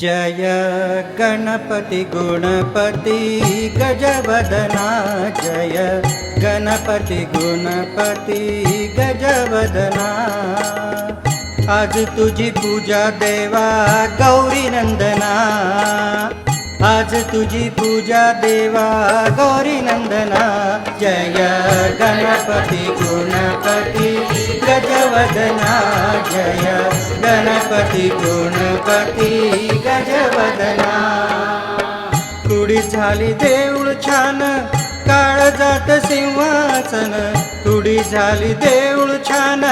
जय गणपति गुणपति गजवदना जय गणपति गुणपति गजवदना। आज तुझी पूजा देवा गौरी नंदना। आज तुझी पूजा देवा गौरी नंदना। जय गणपति गुणपति गजवदना जय गणपती गुणपती गजवदना। तुडी झाली देऊळ छान काळ जात सिंहासन। तुडी झाली देऊळ छान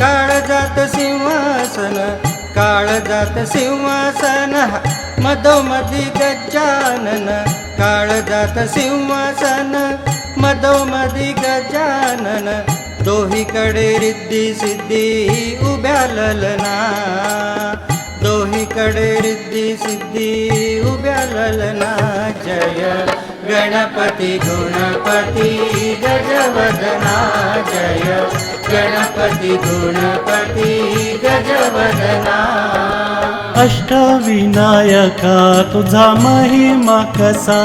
काळ जात सिंहासन। काळ जात सिंहासन मधोमधी गजानन। काळ जात सिंहासन मधोमधी गजानन। दोहीकडे रिद्धी सिद्धी उभ्या ललना. दोहीकडे रिद्धी सिद्धी उभ्या ललना. जय गणपती गुणपती गजवदना. जय गणपती गुणपती गजवदना. अष्टविनायका तुझा महिमा कसा?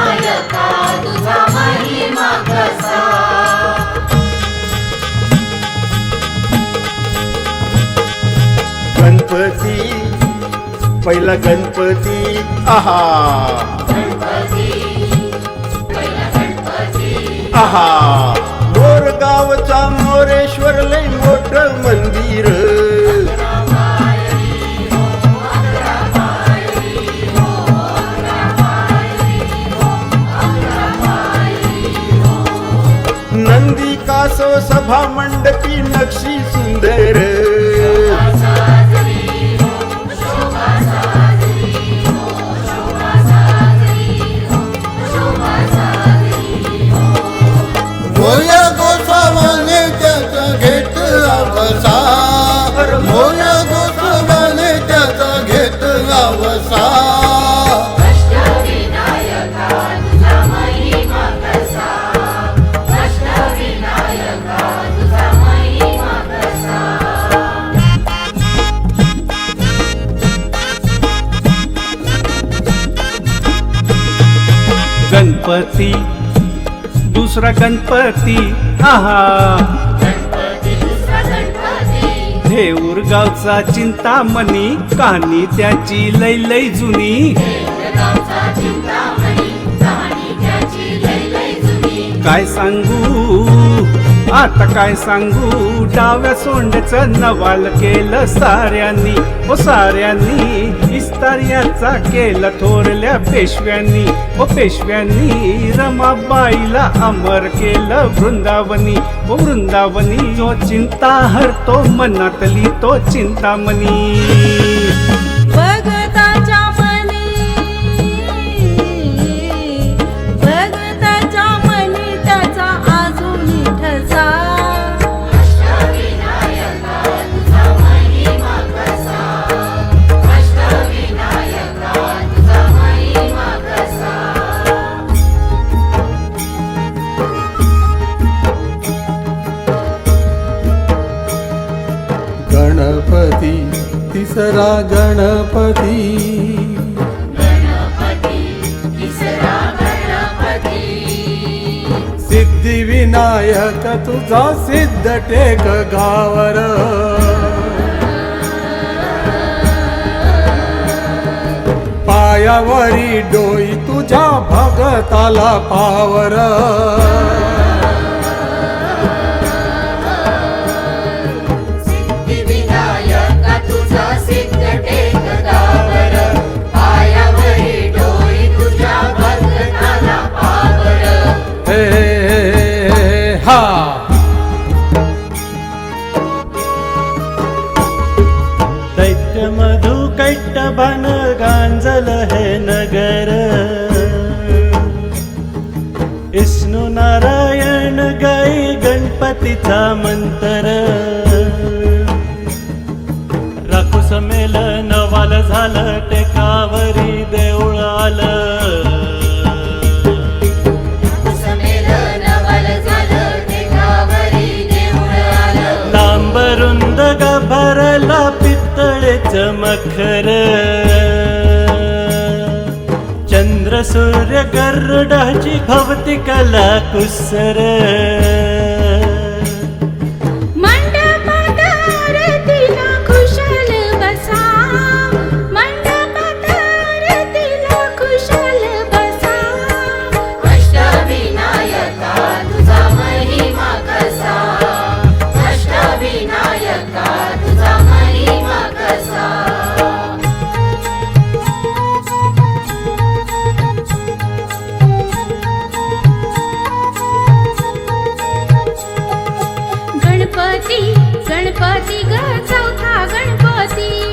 पहिला गणपती. आहा. आहा. मोर गावचा मोरेश्वर लय मोठ मंदिर. नंदी कासो सभा मंडपी नक्षी सुंदर. गणपती दुसरा गणपती आहा गणपती देऊर चिंतामणी कहाणी गावचा चिंतामणी कहाणी त्याची लय लय जुनी. काय सांगू? आता काय सांगू? डाव्या सोंडचं नवाल केलं साऱ्यांनी. ओ साऱ्यांनी इस्तार्याचा केलं थोरल्या पेशव्यांनी. ओ पेशव्यांनी रमाबाईला अमर केलं वृंदावनी. ओ वृंदावनी जो चिंता हरतो मनातली तो चिंतामणी. गणपती. सिद्धिविनायक तुझा सिद्ध टेक गावर पायावरी डोई तुझ्या भगताला पावर. विष्णू नारायण गाई गणपतीचा मंतर. राखू संमेलन नवाल झालं टेकावरी देऊळ आलं. लांब रुंद ग भरला पितळेच सूर्य गरुडाची भवती कला कुसर. गणपती गणपती ग चौथा गणपती.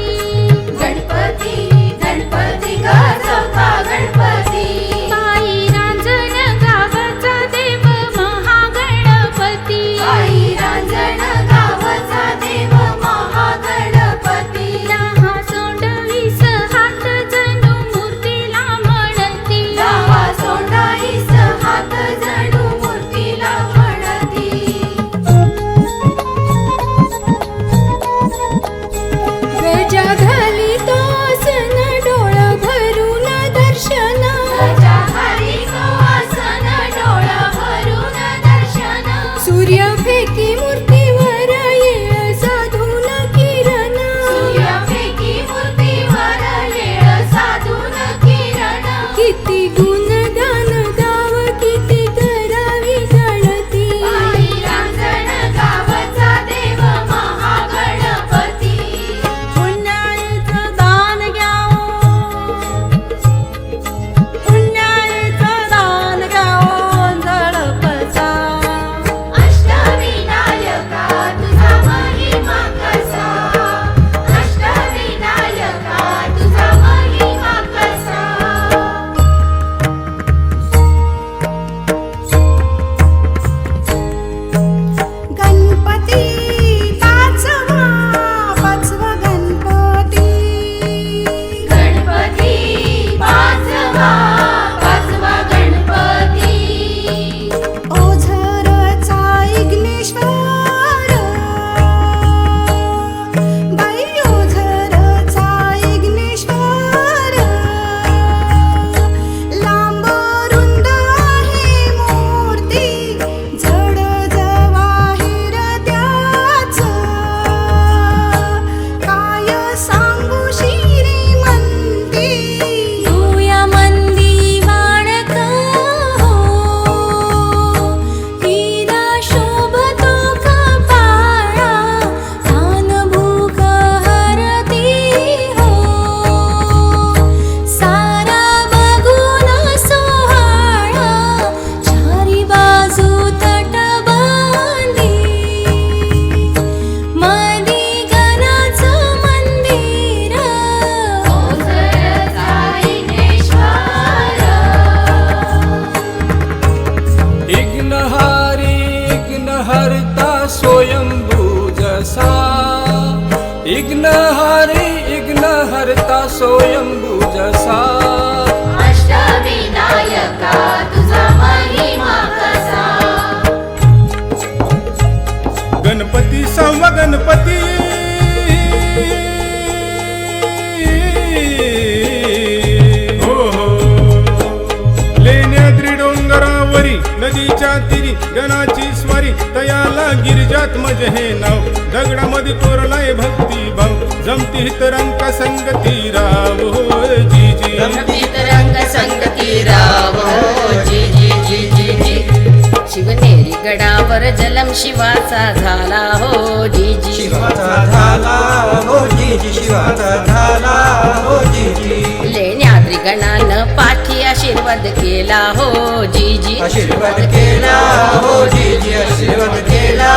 हरता स्वयंभुजसा इग्न हरि इग्न हरता स्वयंभुजसा अष्टविनायका तुझा गणपती सव गणपती. हो, हो. लेण्या त्रिडोंगरावरी नदीच्या तिरी गणा गिरिजात्मज हे नाव. दगडामध्ये कोरलाय भक्ती भाव. जमती हितरंका संगती राव. हो जी जी. रंग संगती राव. जी जी जी जी जी. शिवनेरी गडावर जलम शिवाचा झाला. हो जी जी. शिवाचा झाला. हो जी जी. शिवाचा झाला. हो जी जी. गणानं पाठी आशीर्वाद केला हो जी जी आशीर्वाद केला हो जी जी आशीर्वाद केला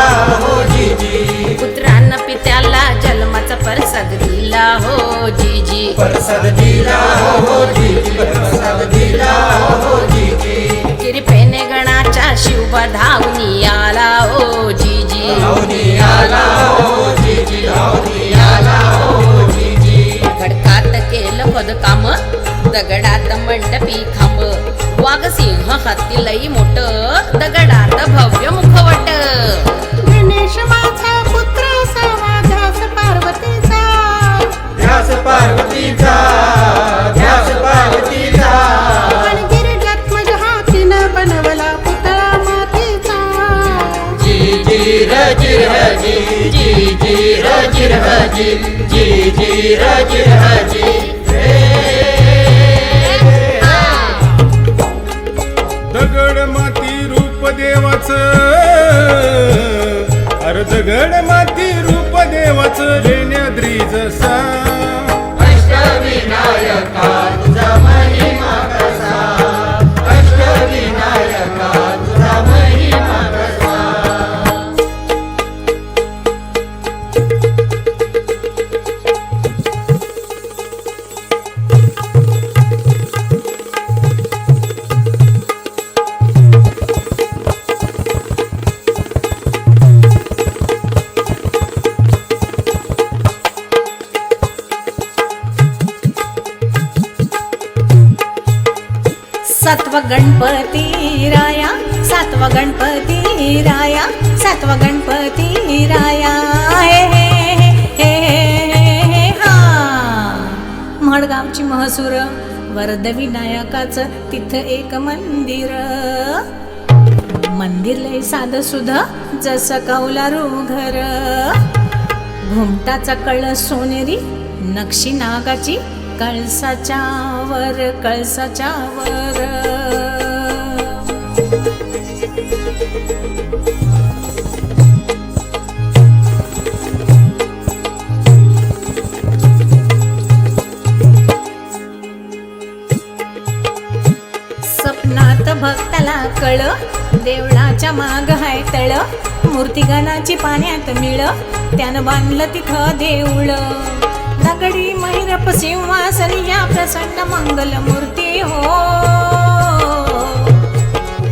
हो जी जी पुत्रांना पित्याला जन्माचा प्रसाद दिला हो जी जी प्रसाद दिला हो जी जी प्रसाद दिला हो जी जी कृपेने गणाच्या शिवबा धावनी आला हो जी जी धावनी आला हो जी जी धावनी आला हो जी जी खडकात केलं पदकाम. दगडात मंडपी खांब. वाघसिंह हत्ती लई मोठ दगड सत्व गणपती राया सातवा गणपती राया. सातवा गणपती राया हे हे हे हे हा. मडगावची महसूर वरद विनायकाच तिथं एक मंदिर. मंदिर लय साध सुध जसं कौलारू घर. घुमटाचा कळ सोनेरी नक्षी नागाची कळसाच्या वर कळसाच्या वर स्वप्नात भक्ताला कळ देवळाच्या माग हाय तळ मूर्तिगणाची पाण्यात मिळ त्यानं बांधलं तिथं देऊळ. दगडी महिरप सिंहासन या प्रसन्न मंगल मूर्ती हो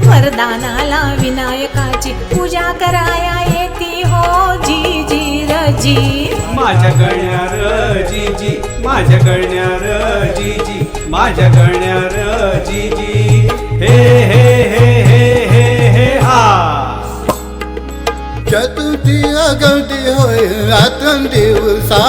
वरदानाला विनायकाची पूजा कराया येती हो. जी जी र जी माझ्या गळण्यार जी जी. माझ्या गळण्यार जी जी. माझ्या गळण्यार जी जी. हे हे हे हे हे हे हा. चतुर्थी अगदी होय रात्र दिवसा.